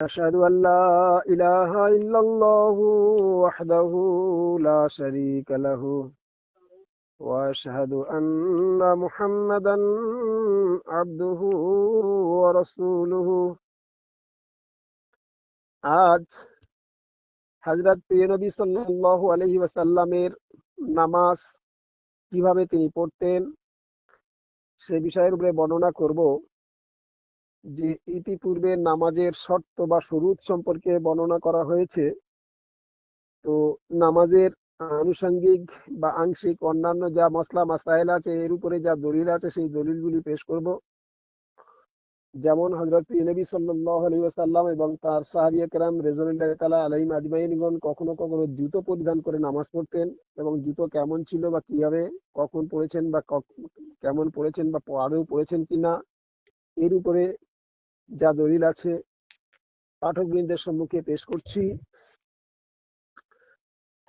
أشهد أن لا إله إلا الله وحده لا شريك له وأشهد أن محمدا عبده ورسوله. আজ হাজরত প্রিয়নবী সাল্লাহ আলহি ওয়াসাল্লামের নামাজ কীভাবে তিনি পড়তেন, সে বিষয়ের উপরে বর্ণনা করব। যে ইতিপূর্বে নামাজের শর্ত বা শুরুত সম্পর্কে বর্ণনা করা হয়েছে, তো নামাজের আনুষঙ্গিক বা আংশিক অন্যান্য যা মশলা মাসাইল আছে, এর উপরে যা দলিল আছে, সেই দলিলগুলি পেশ করব। যেমন হজরত নবী আলাইহি ওয়াসাল্লাম এবং তার সাহাবিয়ে কেরাম রেজুল্লাহ তাআলা আলাইহিম আজমাইনগণ কখনো কখনো জুতো পরিধান করে নামাজ পড়তেন এবং জুতো কেমন ছিল বা কীভাবে, কখন পড়েছেন বা কেমন পড়েছেন বা আদৌ পড়েছেন কিনা, এর উপরে যা দলিল আছে, পাঠকবৃন্দের সম্মুখে পেশ করছি।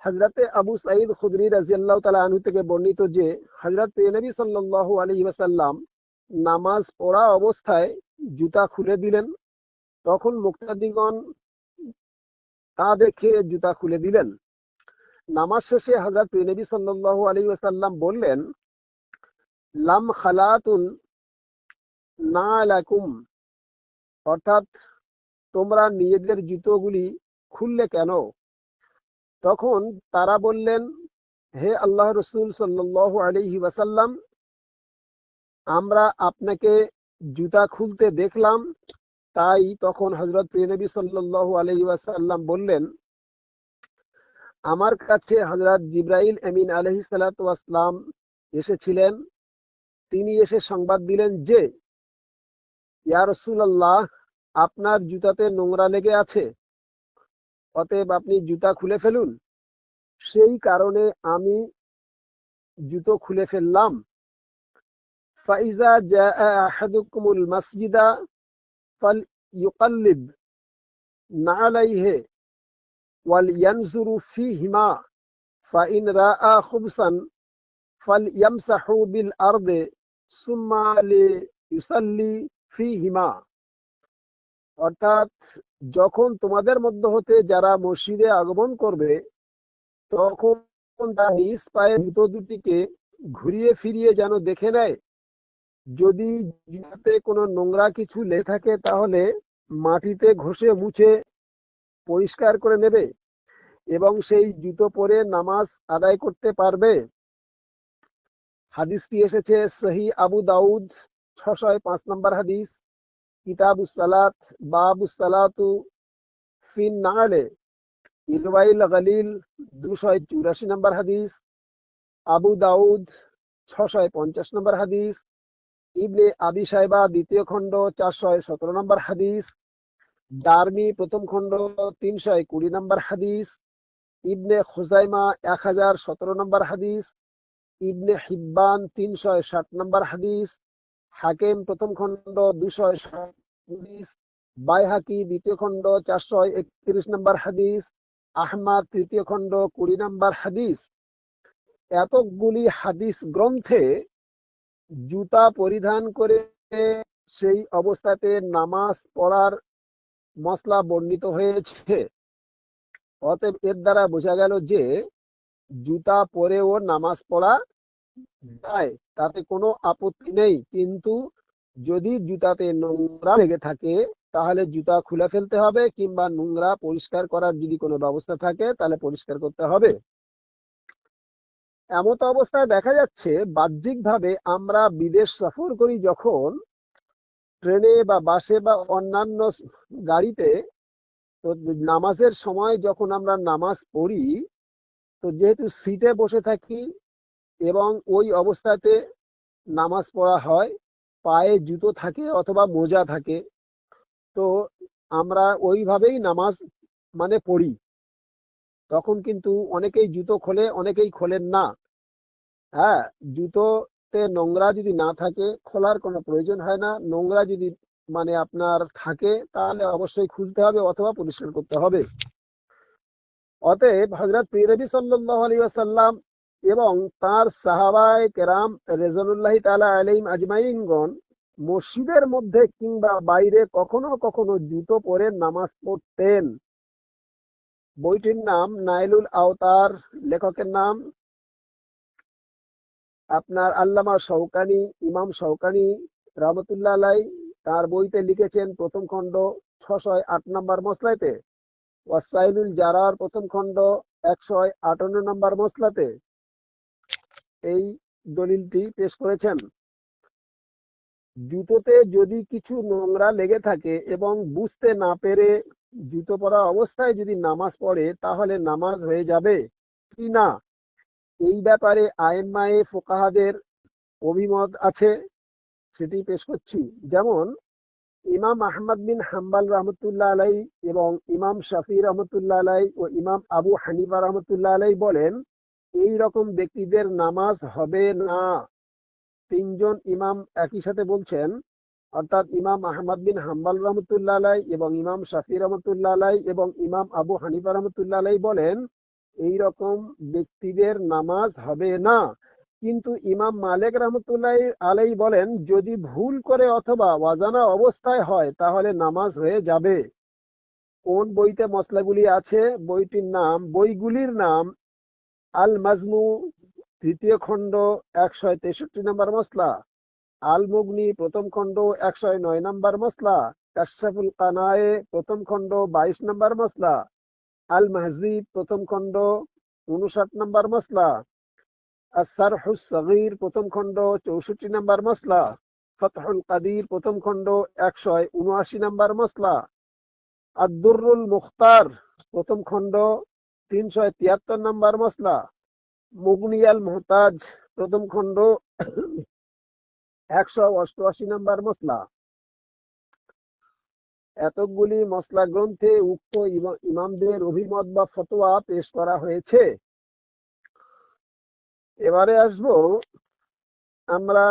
হজরতে আবু সাইদ খুদরি রাজিয়াল্লাহ তালা আনহু থেকে বর্ণিত যে হজরত নবী সাল্লাল্লাহু আলাইহি ওয়াসাল্লাম নামাজ পড়া অবস্থায় জুতা খুলে দিলেন। তখন মুক্তাদিগণ তা দেখে জুতা খুলে দিলেন। নামাজ শেষে হজরত নবী সাল্লাল্লাহু আলাইহি ওয়াসাল্লাম বললেন, লাম খালাতুন না লাকুম। অর্থাৎ তোমরা নিজেদের জুতোগুলি খুললে কেন? তখন তারা বললেন, হে আল্লাহ রসুল সাল্লাল্লাহু আলাইহি ওয়াসাল্লাম, আমরা আপনাকে জুতা খুলতে দেখলাম, তাই তখন হজরত প্রিয়নবী সাল্লাল্লাহু আলাইহি ওয়াসাল্লাম বললেন, আমার কাছে হজরত জিব্রাইল আমিন আলহি সালাতাম এসেছিলেন। তিনি এসে সংবাদ দিলেন যে ইয়া আপনার জুতাতে নোংরা লেগে আছে, অতএব আপনি জুতা খুলে ফেলুন। সেই কারণে আমি জুতো খুলে ফেললাম। ফাইজা আহাদুকুমুল নাআলাইহি ওয়ালইয়ানজুরু ফীহিমা ফাইন রাআ খুবসান বিল আরদি সুম্মা লিইউসাল্লি ফীহিমা অর্থাৎ যখন তোমাদের মধ্য হতে যারা মসজিদে আগমন করবে, তখন তার নিজ পায়ের জুতো দুটিকে ঘুরিয়ে ফিরিয়ে যেন দেখে নেয়। যদি জুতাতে কোনো নোংরা কিছু লেগে থাকে, তাহলে মাটিতে ঘষে মুছে পরিষ্কার করে নেবে এবং সেই জুতো পরে নামাজ আদায় করতে পারবে। হাদিসটি এসেছে সহি আবু দাউদ ছশয় পাঁচ নম্বর হাদিস, কিতাবুস সালাত, বাবুস সালাতু ফিন নালে। ইলওয়াইল গলিল দুশয় চুরাশি নম্বর হাদিস, আবু দাউদ ছশয় পঞ্চাশ নম্বর হাদিস, ইবনে আবি সাহেবা দ্বিতীয় খণ্ড চারশয় সতেরো নম্বর হাদিস ডারমি প্রথম খণ্ড তিনশয় কুড়ি নম্বর হাদিস, ইবনে খুজাইমা এক হাজার সতেরো নম্বর হাদিস, ইবনে হিব্বান তিনশয় ষাট নম্বর হাদিস হাকেম প্রথম খণ্ড দুশয় হাদিস বাইহাকি দ্বিতীয় খণ্ড চারশো একত্রিশ নম্বর হাদিস, আহমাদ তৃতীয় খণ্ড কুড়ি নম্বর হাদিস। এতগুলি হাদিস গ্রন্থে জুতা পরিধান করে সেই অবস্থাতে নামাজ পড়ার মশলা বর্ণিত হয়েছে। অতএব এর দ্বারা বোঝা গেল যে জুতা পরেও নামাজ পড়া যায় তাতে কোনো আপত্তি নেই। কিন্তু যদি জুতাতে নোংরা লেগে থাকে, তাহলে জুতা খুলে ফেলতে হবে কিংবা নোংরা পরিষ্কার করার যদি কোনো ব্যবস্থা থাকে, তাহলে পরিষ্কার করতে হবে। এমত অবস্থায় দেখা যাচ্ছে, বাহ্যিকভাবে আমরা বিদেশ সফর করি যখন ট্রেনে বা বাসে বা অন্যান্য গাড়িতে, তো নামাজের সময় যখন আমরা নামাজ পড়ি, তো যেহেতু সিটে বসে থাকি এবং ওই অবস্থাতে নামাজ পড়া হয়, পায়ে জুতো থাকে অথবা মোজা থাকে। তো আমরা ওইভাবেই নামাজ মানে পড়ি। তখন কিন্তু অনেকেই জুতো খোলে, অনেকেই খোলেন না। হ্যাঁ জুতোতে নোংরা যদি না থাকে, খোলার কোনো প্রয়োজন হয় না। নোংরা যদি মানে আপনার থাকে, তাহলে অবশ্যই খুলতে হবে অথবা পরিষ্কার করতে হবে। অতএব হজরত পিরবি সাল্লাহ আলী আসাল্লাম এবং তার সাহাবায় কেরাম রেজনুল্লাহ তালা আলিম আজমাইনগণ মসজিদের মধ্যে কিংবা বাইরে কখনো কখনো জুতো পরে নামাজ পড়তেন। বইটির নাম নাইলুল আওতার, লেখকের নাম আপনার আল্লামা শৌকানি ইমাম শৌকানি রহমতুল্লাহ আলাই তার বইতে লিখেছেন প্রথম খণ্ড ছশয় আট নম্বর মশলাতে ওয়াসাইলুল জারার প্রথম খণ্ড একশয় আটান্ন নম্বর মশলাতে এই দলিলটি পেশ করেছেন। জুতোতে যদি কিছু নোংরা লেগে থাকে এবং বুঝতে না পেরে জুতো পরা অবস্থায় যদি নামাজ পড়ে, তাহলে নামাজ হয়ে যাবে কি না? এই ব্যাপারে আয়েম্মায়ে ফোকাহাদের অভিমত আছে, সেটি পেশ করছি। যেমন, ইমাম আহমদ বিন হাম্বাল রহমতুল্লাহ আলাই এবং ইমাম শাফি রহমতুল্লাহ আলাই ও ইমাম আবু হানিফা রহমতুল্লাহ আলাই বলেন এই রকম ব্যক্তিদের নামাজ হবে না। তিনজন ইমাম একই সাথে বলছেন, অর্থাৎ ইমাম আহমদ বিন হাম্বাল রহমতুল্লাহ আলাই এবং ইমাম শাফি রহমতুল্লাহ আলাই এবং ইমাম আবু হানিফা রহমতুল্লাহ আলাই বলেন এই রকম ব্যক্তিদের নামাজ হবে না। কিন্তু ইমাম মালিক রহমতুল্লাহ আলাই বলেন, যদি ভুল করে অথবা অজানা অবস্থায় হয়, তাহলে নামাজ হয়ে যাবে। কোন বইতে মশলাগুলি আছে? বইটির নাম, বইগুলির নাম আল মাজমু তৃতীয় খণ্ড, একশো তেষট্টি নম্বর মশলা আল মুগনি প্রথম খণ্ড, একশো নয় নম্বর মশলা কাশাফুল কানায়ে, প্রথম খণ্ড, বাইশ নম্বর মশলা আল মাহজিব প্রথম খণ্ড উনষাট নম্বর মশলা আসারহুস সগীর প্রথম খণ্ড, চৌষট্টি নম্বর মশলা ফতহুল কাদির, প্রথম খণ্ড, একশো উনআশি নম্বর মশলা আব্দুরুল মুখতার, প্রথম খণ্ড তিনশো তিয়াত্তর নম্বর মশলা মুগনিয়াল মোহতাজ প্রথম খণ্ড, একশো অষ্টআশি নম্বর মশলা এতগুলি মশলা গ্রন্থে উক্ত ইমামদের অভিমত বা ফতোয়া পেশ করা হয়েছে। এবারে আসব। আমরা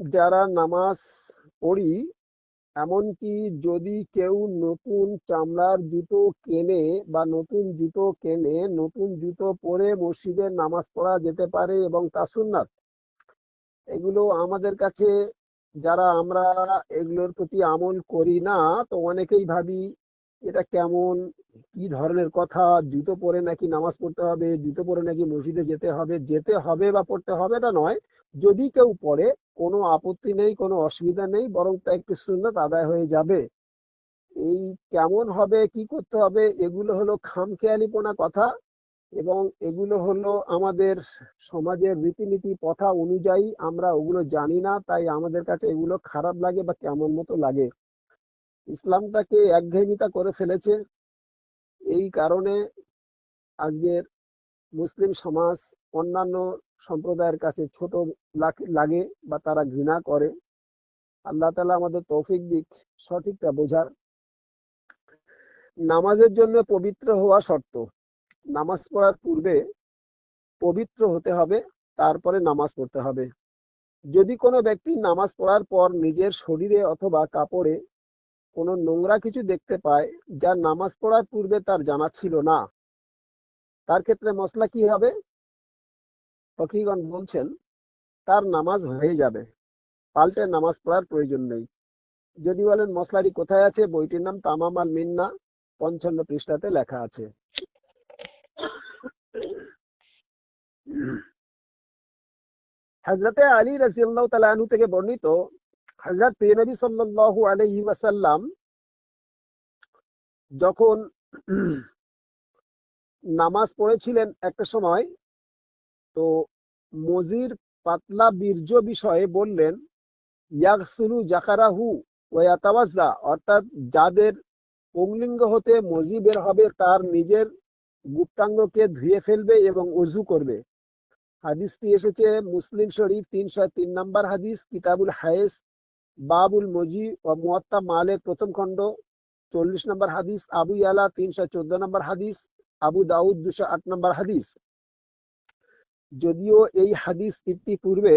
যারা নামাজ পড়ি এমনকি যদি কেউ নতুন চামড়ার জুতো কেনে বা নতুন জুতো কেনে, নতুন জুতো পরে মসজিদে নামাজ পড়া যেতে পারে এবং তা সুন্নাত। এগুলো আমাদের কাছে, যারা আমরা এগুলোর প্রতি আমল করি না, তো অনেকেই ভাবি এটা কেমন? কি ধরনের কথা? জুতো পরে নাকি নামাজ পড়তে হবে? জুতো পরে নাকি মসজিদে যেতে হবে? যেতে হবে বা পড়তে হবে না নয়। যদি কেউ পড়ে, কোনো আপত্তি নেই, কোনো অসুবিধা নেই, বরং তা একটু সুন্নত আদায় হয়ে যাবে। এই কেমন হবে, কি করতে হবে, এগুলো হলো খামখেয়ালিপনা কথা এবং এগুলো হলো আমাদের সমাজের রীতিনীতি প্রথা অনুযায়ী আমরা ওগুলো জানি না, তাই আমাদের কাছে এগুলো খারাপ লাগে বা কেমন মতো লাগে। ইসলামটাকে একঘেয়েমিতা করে ফেলেছে। এই কারণে আজকের মুসলিম সমাজ অন্যান্য সম্প্রদায়ের কাছে ছোট লাগে বা তারা ঘৃণা করে। আল্লাহ তালা আমাদের তৌফিক দিক সঠিকটা বোঝার। নামাজের জন্য পবিত্র হওয়া শর্ত, নামাজ পড়ার পূর্বে পবিত্র হতে হবে, তারপরে নামাজ পড়তে হবে। যদি কোনো ব্যক্তি নামাজ পড়ার পর নিজের শরীরে অথবা কাপড়ে কোনো নোংরা কিছু দেখতে পায় যা নামাজ পড়ার পূর্বে তার জানা ছিল না। তার ক্ষেত্রে মশলা কি হবে? ফকিগণ বলছেন, তার নামাজ হয়ে যাবে। পাল্টে নামাজ পড়ার প্রয়োজন নেই। যদি বলেন, মশলাটি কোথায় আছে? বইটির নাম তামাম আল মিন্না, পঞ্চান্ন পৃষ্ঠাতে লেখা আছে। হজরতে আলী রাজিয়াল্লাহ তালু থেকে বর্ণিত হজরত প্রিয়নবী সাল্লাল্লাহু আলহি ওয়াসাল্লাম যখন নামাজ পড়েছিলেন একটা সময়, তো মজির পাতলা বীর্য বিষয়ে বললেন ইয়াকসুলু জাকারাহু ওয়াতাওয়াজ্জা অর্থাৎ যাদের পুংলিঙ্গ হতে মজি বের হবে, তার নিজের গুপ্তাঙ্গকে ধুয়ে ফেলবে এবং অজু করবে। হাদিসটি এসেছে মুসলিম শরীফ তিনশো তিন নম্বর হাদিস, কিতাবুল হায়েস বাবুল মজি ও মুয়াত্তা মালেক প্রথম খণ্ড, চল্লিশ নম্বর হাদিস, আবু ইয়ালা তিনশো চোদ্দ নম্বর হাদিস, আবু দাউদ দুশো আট নম্বর হাদিস। যদিও এই হাদিস ইতিপূর্বে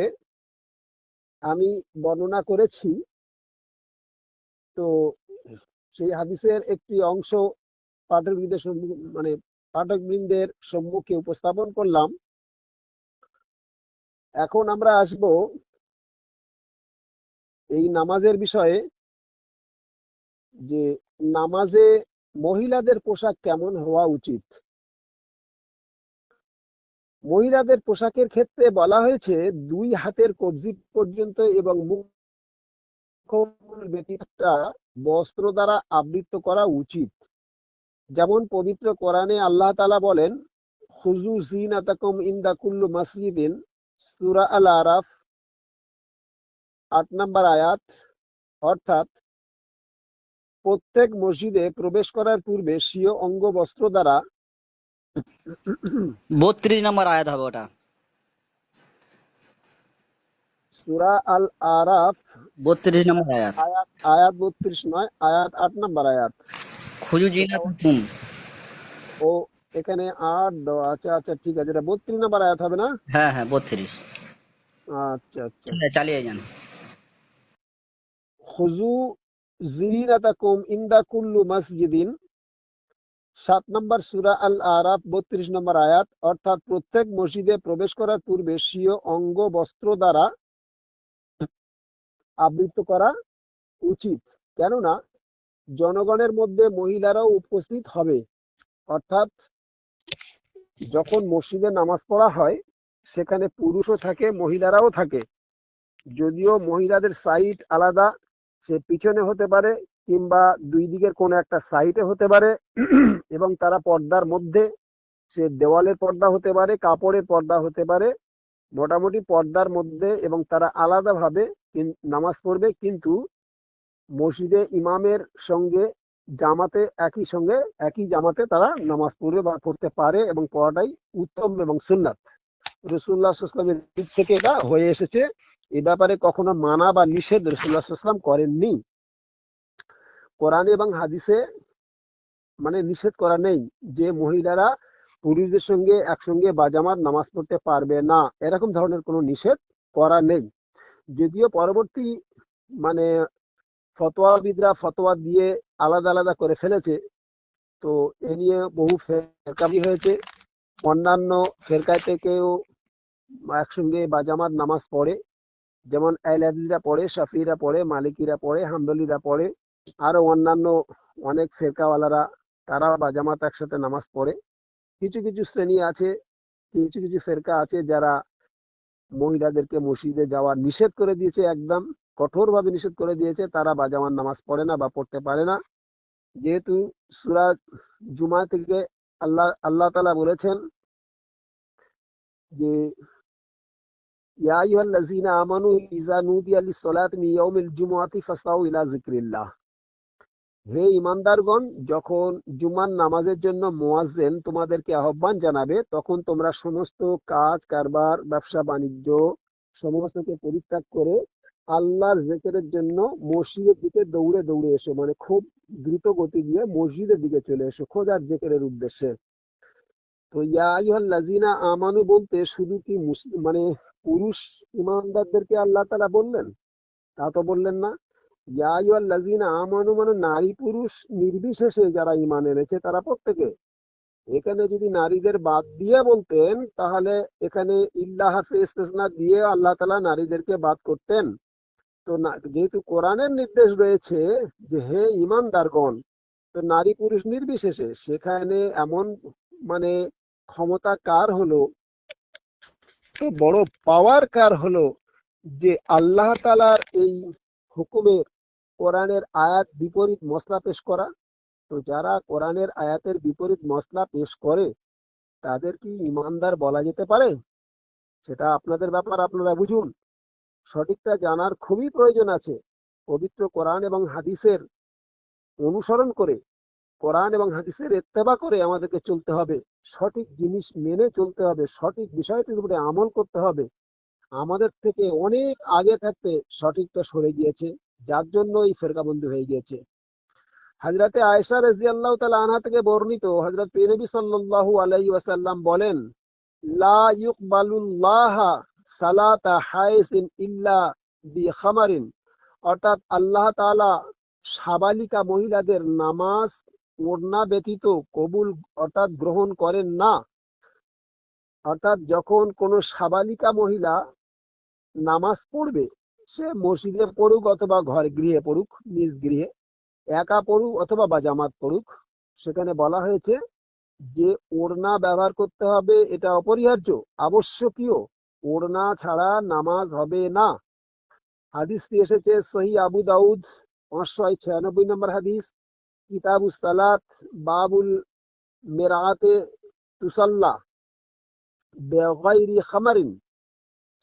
আমি বর্ণনা করেছি, তো সেই হাদিসের একটি অংশ পাঠকবৃন্দের মানে পাঠকবৃন্দের সম্মুখে উপস্থাপন করলাম। এখন আমরা আসব এই নামাজের বিষয়ে যে নামাজে মহিলাদের পোশাক কেমন হওয়া উচিত? মহিলাদের পোশাকের ক্ষেত্রে বলা হয়েছে, দুই হাতের কবজি পর্যন্ত এবং মুখ বস্ত্র দ্বারা আবৃত করা উচিত। যেমন পবিত্র কোরআনে আল্লাহ তালা বলেন খুজু জিনাতাকুম ইন্দা কুল্লু মসজিদিন, সূরা আল আরাফ আট নম্বর আয়াত অর্থাৎ প্রত্যেক মসজিদে প্রবেশ করার পূর্বে স্বীয় অঙ্গ বস্ত্র দ্বারা বত্রিশ নম্বর আয়াত হবে ওটা। সূরা আল আরাফ বত্রিশ নম্বর আয়াত। আয়াত বত্রিশ নয় আয়াত আট নম্বর আয়াত। খুজু ও এখানে আট দেওয়া আছে আচ্ছা ঠিক আছে এটা বত্রিশ নম্বর আয়াত হবে না? হ্যাঁ হ্যাঁ বত্রিশ। আচ্ছা আচ্ছা। চালিয়ে যান। খুজু জিনাতাকুম ইনদা কুল্লু মসজিদিন। সাত নম্বর সূরা আল আরাফ বত্রিশ নম্বর আয়াত, অর্থাৎ প্রত্যেক মসজিদে প্রবেশ করার পূর্বে স্বীয় অঙ্গ, বস্ত্র দ্বারা আবৃত করা উচিত। কেননা, জনগণের মধ্যে মহিলারাও উপস্থিত হবে। অর্থাৎ, যখন মসজিদে নামাজ পড়া হয়, সেখানে পুরুষও থাকে, মহিলারাও থাকে। যদিও মহিলাদের সাইট আলাদা সে পিছনে হতে পারে কিংবা দুই দিকের কোনো একটা সাইডে হতে পারে, এবং তারা পর্দার মধ্যে, সে দেওয়ালের পর্দা হতে পারে, কাপড়ের পর্দা হতে পারে, মোটামুটি পর্দার মধ্যে এবং তারা আলাদাভাবে নামাজ পড়বে, কিন্তু মসজিদে ইমামের সঙ্গে, জামাতে একই সঙ্গে, একই জামাতে তারা নামাজ পড়বে বা পড়তে পারে এবং পড়াটাই উত্তম এবং সুন্নাত। রসুল্লাহ ইসলামের দিক থেকে এটা হয়ে এসেছে। এ ব্যাপারে কখনো মানা বা নিষেধ রসুল্লাহ ইসলাম করেননি। কোরআন এবং হাদিসে মানে নিষেধ করা নেই যে মহিলারা পুরুষদের সঙ্গে একসঙ্গে বাজামাত, নামাজ পড়তে পারবে না। এরকম ধরনের কোনো নিষেধ করা নেই। যদিও পরবর্তী মানে ফতোয়াবিদরা ফতোয়া দিয়ে আলাদা আলাদা করে ফেলেছে, তো এ নিয়ে বহু ফেরকাবি হয়েছে। অন্যান্য ফেরকায় থেকেও একসঙ্গে বাজামাত, নামাজ পড়ে। যেমন আইলাদিরা পড়ে শাফিরা পড়ে, মালিকিরা পড়ে, হাম্বলিরা পড়ে, আরও অন্যান্য অনেক ফেরকাওয়ালারা তারা বাজামাত একসাথে নামাজ পড়ে। কিছু কিছু শ্রেণি আছে, কিছু কিছু ফেরকা আছে যারা মহিলাদেরকে মসজিদে যাওয়া নিষেধ করে দিয়েছে একদম, কঠোরভাবে নিষেধ করে দিয়েছে, তারা বাজামাত নামাজ পড়ে না বা পড়তে পারে না। যেহেতু সুরাজ জুমা থেকে আল্লাহ আল্লাহ তালা বলেছেন যে ইয়া আইয়ুহাল্লাযীনা আমানু ইযা নুদিয়া লিস-সালাতি মিন ইয়াউমিল জুমুআতি ফাসাউ ইলা যিকরিল্লাহ হে ইমানদারগণ, যখন জুমার নামাজের জন্য মুয়াজ্জিন তোমাদেরকে আহ্বান জানাবে, তখন তোমরা সমস্ত কাজ, কারবার, ব্যবসা, বাণিজ্য সমস্তকে পরিত্যাগ করে আল্লাহর জিকিরের জন্য মসজিদের দিকে দৌড়ে দৌড়ে এসো। মানে খুব দ্রুত গতি দিয়ে মসজিদের দিকে চলে এসো খোঁজার জিকিরের উদ্দেশ্যে। তো ইয়া আইয়ুহাল্লাযীনা আমানু বলতে শুধু কি মানে পুরুষ ইমানদারদেরকে আল্লাহ তাআলা বললেন? তা তো বললেন না। মানে নারী পুরুষ নির্বিশেষে যারা ঈমান এনেছে তারা প্রত্যেকে। এখানে যদি নারীদের বাদ দিয়ে বলতেন, তাহলে এখানে ইল্লাহ দিয়ে আল্লাহ তালা নারীদেরকে বাদ করতেন। তো যেহেতু কোরআনের নির্দেশ রয়েছে যে হে ঈমানদারগণ, তো নারী পুরুষ নির্বিশেষে, সেখানে এমন মানে ক্ষমতা কার হলো? বড় পাওয়ার কার হলো যে আল্লাহ তালার এই হুকুমের কোরআনের আয়াত বিপরীত মশলা পেশ করা? তো যারা কোরআনের আয়াতের বিপরীত মশলা পেশ করে, তাদের কি ইমানদার বলা যেতে পারে? সেটা আপনাদের ব্যাপার, আপনারা বুঝুন। সঠিকটা জানার খুবই প্রয়োজন আছে। পবিত্র কোরআন এবং হাদিসের অনুসরণ করে কোরআন এবং হাদিসের এত্তেবা করে আমাদেরকে চলতে হবে। সঠিক জিনিস মেনে চলতে হবে, সঠিক বিষয়টির উপরে আমল করতে হবে। আমাদের থেকে অনেক আগে থাকতে সঠিকটা সরে গিয়েছে, যার জন্য এই ফেরকাবন্দি হয়ে গিয়েছে। হাজরাতে আয়েশা রাদিয়াল্লাহু তাআলা আনহা থেকে বর্ণিত হযরত নবী সাল্লাল্লাহু আলাইহি ওয়াসাল্লাম বলেন, লা ইউকবালুল্লাহ সালাতা হাইসিন ইল্লা বিখামারিন। অর্থাৎ আল্লাহ তাআলা সাবালিকা মহিলাদের নামাজ ওড়না ব্যতীত কবুল অর্থাৎ গ্রহণ করেন না। অর্থাৎ যখন কোনো সাবালিকা মহিলা নামাজ পড়বে, সে মসজিদে পড়ুক অথবা ঘর গৃহে পড়ুক, নিজ গৃহে, একা পড়ুক অথবা বা জামাত পড়ুক, সেখানে বলা হয়েছে যে ওড়না ব্যবহার করতে হবে এটা অপরিহার্য, আবশ্যকীয়। ওড়না ছাড়া নামাজ হবে না। হাদিসটি এসেছে সহি আবু দাউদ পাঁচশো ছিয়ানব্বই নম্বর হাদিস। কিতাবুস সালাত, বাবুল মেরাতে তুসাল্লা বেগাইরি খামারিন।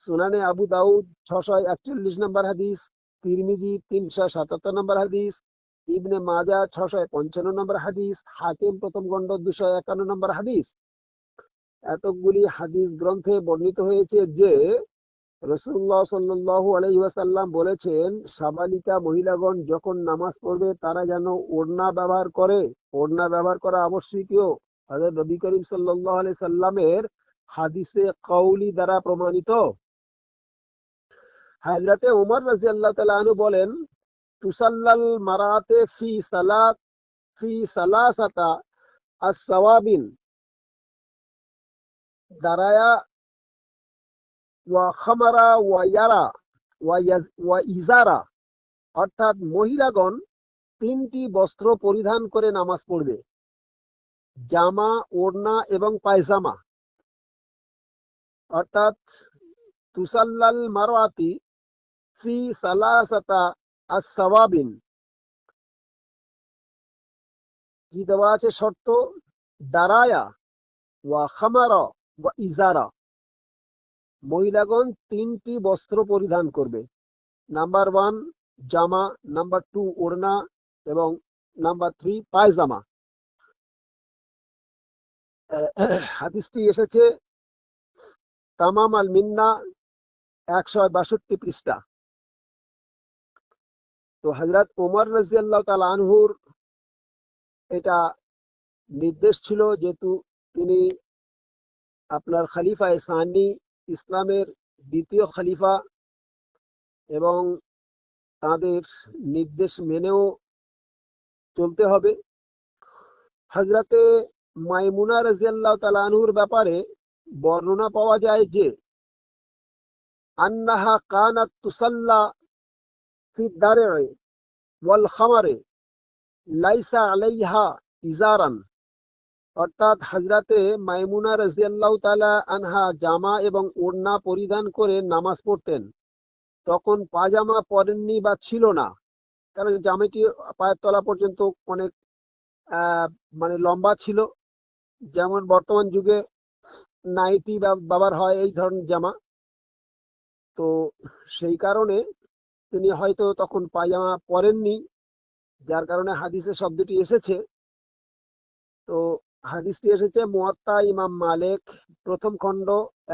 সুনানে আবু দাউদ ছশো একচল্লিশ নম্বর হাদিস, তিরমিজি তিনশো সাতাত্তর নম্বর হাদিস, ইবনে মাজা ছশো পঞ্চান্ন নম্বর হাদিস, হাকিম প্রথম খণ্ড দুশো একান্ন নম্বর হাদিস। এতগুলি হাদিস গ্রন্থে বর্ণিত হয়েছে যে রসুল্লাহ সাল্লু আলহিহাসাল্লাম বলেছেন, সাবালিকা মহিলাগণ যখন নামাজ পড়বে, তারা যেন ওড়না ব্যবহার করে। ওড়না ব্যবহার করা আবশ্যকীয়। হযরত নবী করিম সাল্লাল্লাহু আলাইহি সাল্লামের হাদিসে কওলি দ্বারা প্রমাণিত। হযরতে উমর রাদিয়াল্লাহু তাআলা আনহু বলেন, তুসাল্লাল মারাতে ফি সালাত, ফি সালাসাতা আস-সাওয়াবিন। দারায়া ওয়া খামারা ওয়া ওয়া ওয়া ইজারা। অর্থাৎ মহিলাগণ তিনটি বস্ত্র পরিধান করে নামাজ পড়বে। জামা, ওড়না এবং পায়জামা। অর্থাৎ তুসাল্লাল মারওয়াতি ফি সালাসাতা আস-সাওয়াবিন। কি দেওয়া আছে শর্ত? দারায়া ওয়া খামারা ওয়া ইজারা। মহিলাগণ তিনটি বস্ত্র পরিধান করবে। নাম্বার ওয়ান জামা, নাম্বার টু ওড়না এবং নাম্বার থ্রি পায়জামা। হাদিসটি এসেছে, তামাম আল মিন্না একশো বাষট্টি পৃষ্ঠা। তো হজরত উমর রাজিয়াল্লাহ তাল আনহুর এটা নির্দেশ ছিল যেহেতু তিনি আপনার খালিফা সানি ইসলামের দ্বিতীয় খলিফা এবং তাদের নির্দেশ মেনেও চলতে হবে। হজরতে মাইমুনা রাজিয়াল্লাহ তালানহুর ব্যাপারে বর্ণনা পাওয়া যায় যে, আন্নাহা কানাত তুসাল্লা ফি দারে ওয়াল খামারে লাইসা আলাইহা ইজারান। অর্থাৎ হজরতে মাইমুনা রাজিয়াল্লাহ তালা আনহা জামা এবং ওড়না পরিধান করে নামাজ পড়তেন। তখন পাজামা পরেননি বা ছিল না, কারণ জামাটি পায়ের তলা পর্যন্ত অনেক মানে লম্বা ছিল। যেমন বর্তমান যুগে নাইটি বাবার হয় এই ধরনের জামা। তো সেই কারণে তিনি হয়তো তখন পায়জামা পরেননি, যার কারণে হাদিসে শব্দটি এসেছে। তো হাদিসটি এসেছে, মুয়াত্তা ইমাম মালিক, প্রথম খণ্ড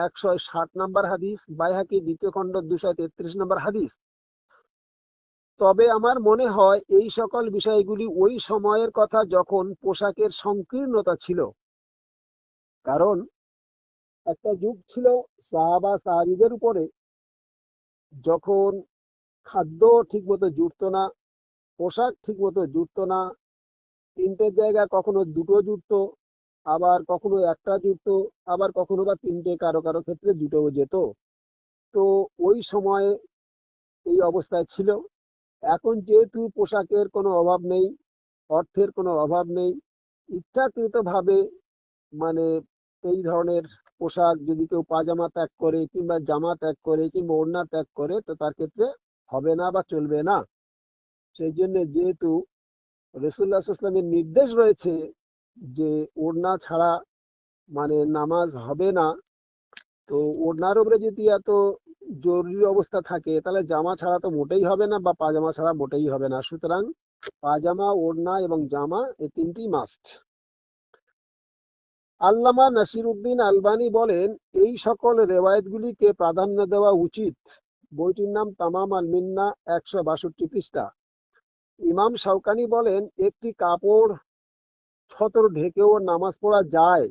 একশো ষাট নম্বর হাদিস, বাইহাকি দ্বিতীয় খণ্ড দুশো তেত্রিশ নম্বর হাদিস। তবে আমার মনে হয় এই সকল বিষয়গুলি ওই সময়ের কথা যখন পোশাকের সংকীর্ণতা ছিল। কারণ একটা যুগ ছিল সাহাবা সাহাবিদের উপরে, যখন খাদ্য ঠিক মতো জুটতো না, পোশাক ঠিক মতো জুটতো না তিনটের জায়গায় কখনো দুটো জুটতো আবার কখনো একটা জুটতো আবার কখনো বা তিনটে কারও কারও ক্ষেত্রে দুটোও যেত। তো ওই সময়ে এই অবস্থায় ছিল। এখন যেহেতু পোশাকের কোনো অভাব নেই, অর্থের কোনো অভাব নেই, ইচ্ছাকৃতভাবে মানে এই ধরনের পোশাক যদি কেউ পাজামা ত্যাগ করে কিংবা জামা ত্যাগ করে কিংবা ওড়না ত্যাগ করে, তো তার ক্ষেত্রে হবে না বা চলবে না। সেই জন্য যেহেতু রসুল্লাহ ইসলামের নির্দেশ রয়েছে যে ওড়না ছাড়া মানে নামাজ হবে না, তো ওড়নার উপরে যদি এত জরুরি অবস্থা থাকে, তাহলে জামা ছাড়া তো মোটেই হবে না বা পাজামা ছাড়া মোটেই হবে না। সুতরাং পাজামা, ওড়না এবং জামা এই তিনটি মাস্ট আল্লামা নাসির উদ্দিন আলবানি বলেন, এই সকল রেওয়ায়তগুলিকে প্রাধান্য দেওয়া উচিত। বইটির নাম তামাম আল মিন্না একশো বাষট্টি পৃষ্ঠা। ইমাম শাওকানি বলেন, একটি কাপড় ছতর ঢেকেও নামাজ পড়া যায়।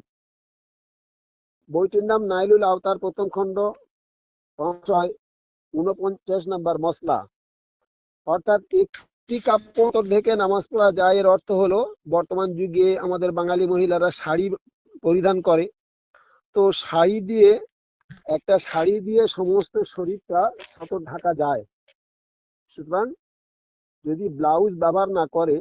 বইটির নাম নাইলুল আওতার প্রথম খণ্ড ছয় উনপঞ্চাশ নাম্বার মশলা অর্থাৎ একটি কাপড় ঢেকে নামাজ পড়া যায় এর অর্থ হলো, বর্তমান যুগে আমাদের বাঙালি মহিলারা শাড়ি পরিধান করে। তো শাড়ি দিয়ে, একটা শাড়ি দিয়ে সমস্ত শরীরটা ছতর ঢাকা যায়। সুতরাং যদি ব্লাউজ ব্যবহার না করে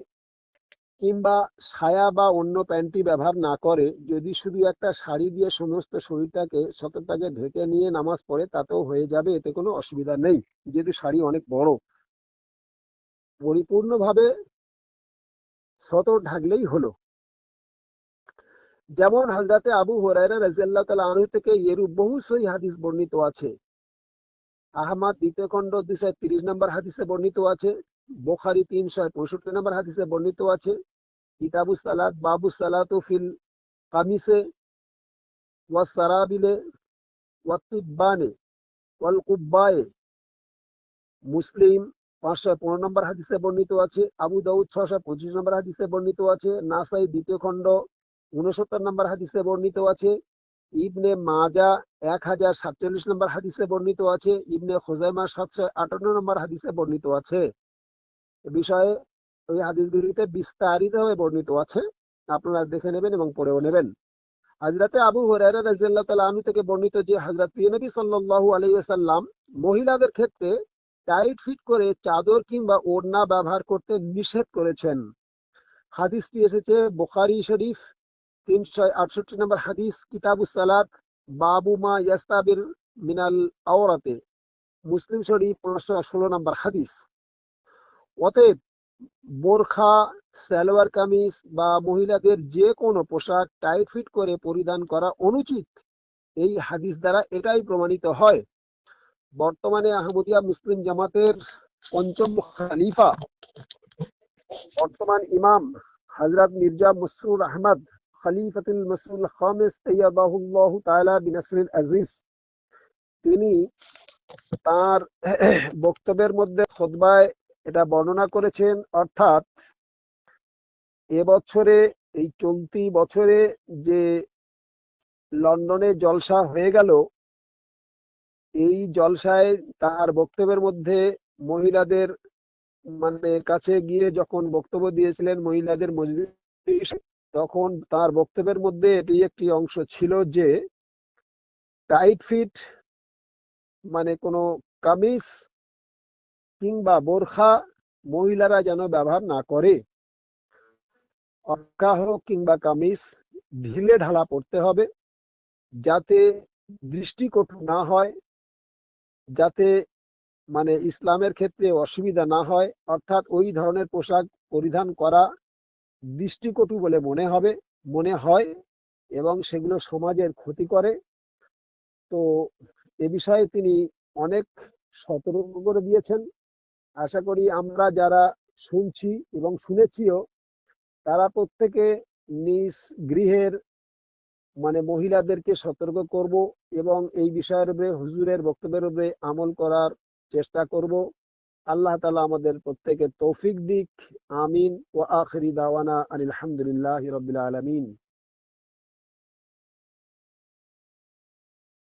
কিংবা সায়া বা অন্য প্যান্টি ব্যবহার না করে, যদি শুধু একটা শাড়ি দিয়ে সমস্ত শরীরটাকে সততাকে ঢেকে নিয়ে নামাজ পড়ে, তাতেও হয়ে যাবে, এতে কোনো অসুবিধা নেই। যেহেতু শাড়ি অনেক বড়। পরিপূর্ণভাবে সতর ঢাকলেই হলো। যেমন হজরতে আবু হরাইরা রাজিয়াল্লাহ তাআলা আনহু থেকে এরূপ বহু সহি হাদিস বর্ণিত আছে। আহমদ দ্বিতীয় খণ্ড দুশো তিরিশ নম্বর হাদিসে বর্ণিত আছে। বোখারি তিনশো পঁয়ষট্টি নম্বর হাদিসে বর্ণিত আছে। কিতাবু সালাত, বাবু সালাত ফিল কামিসে ওয়াসারাবিলে ওয়াতিব্বানে ওয়াল কুব্বায়ে। মুসলিম পাঁচশো পনেরো নম্বর হাদিসে বর্ণিত আছে, আবু দাউদ ছশো পঁচিশ নম্বর হাদিসে বর্ণিত আছে, নাসাই দ্বিতীয় খণ্ড উনসত্তর নম্বর হাদিসে বর্ণিত আছে, ইবনে মাজা এক হাজার সাতচল্লিশ নম্বর হাদিসে বর্ণিত আছে, ইবনে খোজাইমা সাতশো আটান্ন নম্বর হাদিসে বর্ণিত আছে। এ বিষয়ে ওই হাদিসগুলিতে বিস্তারিতভাবে বর্ণিত আছে। আপনারা দেখে নেবেন এবং পড়েও নেবেন। হাজরাতে আবু তাআলা আনহু থেকে বর্ণিত যে হযরত নবী সাল্লাল্লাহু আলাইহি ওয়াসাল্লাম মহিলাদের ক্ষেত্রে টাইট ফিট করে চাদর কিংবা ওড়না ব্যবহার করতে নিষেধ করেছেন। হাদিসটি এসেছে বোখারি শরীফ তিনশো আটষট্টি নম্বর হাদিস, কিতাবু সালাত, বাবু মা ইয়াস্তাবির মিনাল আওরাতে। মুসলিম শরীফ পাঁচশো ষোলো নম্বর হাদিস। অতএব বোরখা, সালোয়ার কামিজ বা মহিলাদের যে কোনো পোশাক টাইট ফিট করে পরিধান করা অনুচিত। এই হাদিস দ্বারা এটাই প্রমাণিত হয়। বর্তমানে আহমদিয়া মুসলিম জামাতের পঞ্চম খলিফা, বর্তমান ইমাম হজরত মির্জা মসরুর আহমদ খলিফাতুল মসরুল খামিস তৈয়াবাহুল্লাহ তাআলা বিনাসরিল আজিজ। তিনি তার বক্তব্যের মধ্যে খোদবায় এটা বর্ণনা করেছেন, অর্থাৎ এবছরে, এই চলতি বছরে যে লন্ডনে জলসা হয়ে গেল, এই জলসায় তার বক্তব্যের মধ্যে মহিলাদের মানে কাছে গিয়ে যখন বক্তব্য দিয়েছিলেন মহিলাদের মজলিস, তখন তার বক্তব্যের মধ্যে এটি একটি অংশ ছিল যে টাইট ফিট মানে কোনো কামিজ কিংবা বোরখা মহিলারা যেন ব্যবহার না করে। অক্কা হোক কিংবা কামিজ, ঢিলে ঢালা পড়তে হবে যাতে দৃষ্টিকটু না হয়, যাতে মানে ইসলামের ক্ষেত্রে অসুবিধা না হয়। অর্থাৎ ওই ধরনের পোশাক পরিধান করা দৃষ্টিকটু বলে মনে হবে, মনে হয় এবং সেগুলো সমাজের ক্ষতি করে। তো এ বিষয়ে তিনি অনেক সতর্ক করে দিয়েছেন। আশা করি আমরা যারা শুনছি এবং শুনেছিও, তারা প্রত্যেকে নিজ গৃহের মানে মহিলাদেরকে সতর্ক করব এবং এই বিষয়ের উপরে, হুজুরের বক্তব্যের উপরে আমল করার চেষ্টা করব। আল্লাহ তালা আমাদের প্রত্যেকে তৌফিক দিক। আমিন। ও আখরি দাওয়ানা আনিল হামদুলিল্লাহ রবিল আলমিন।